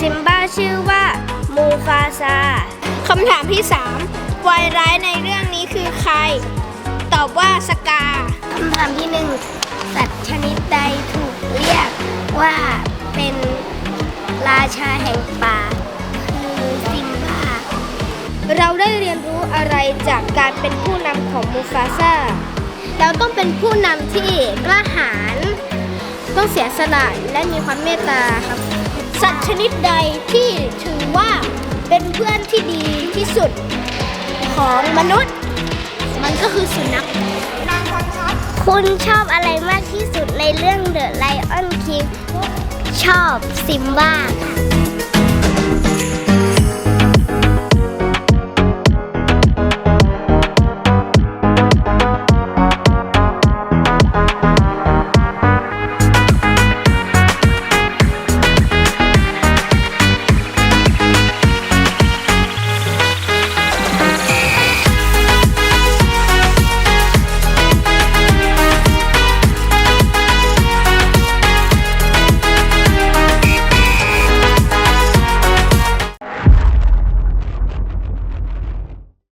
ซิมบ้าชื่อว่ามูฟาซาคำถามที่ 3 วายร้ายในเรื่องนี้คือใคร ตอบว่าสกาคำถามที่หนึ่งสัตว์ชนิดใดถูกเรียกว่าเป็นราชาแห่งป่าคือซิมบ้า เราได้เรียนรู้อะไรจากการเป็นผู้นำของมูฟาซาเราต้องเป็นผู้นำที่กล้าหาญ ต้องเสียสละและมีความเมตตาครับ สัตว์ชนิดใดที่ถือว่าเป็นเพื่อนที่ดีที่สุดของมนุษย์ มันก็คือสุนัขคุณชอบอะไรมากที่สุดในเรื่อง The Lion King ชอบซิมบ้าค่ะ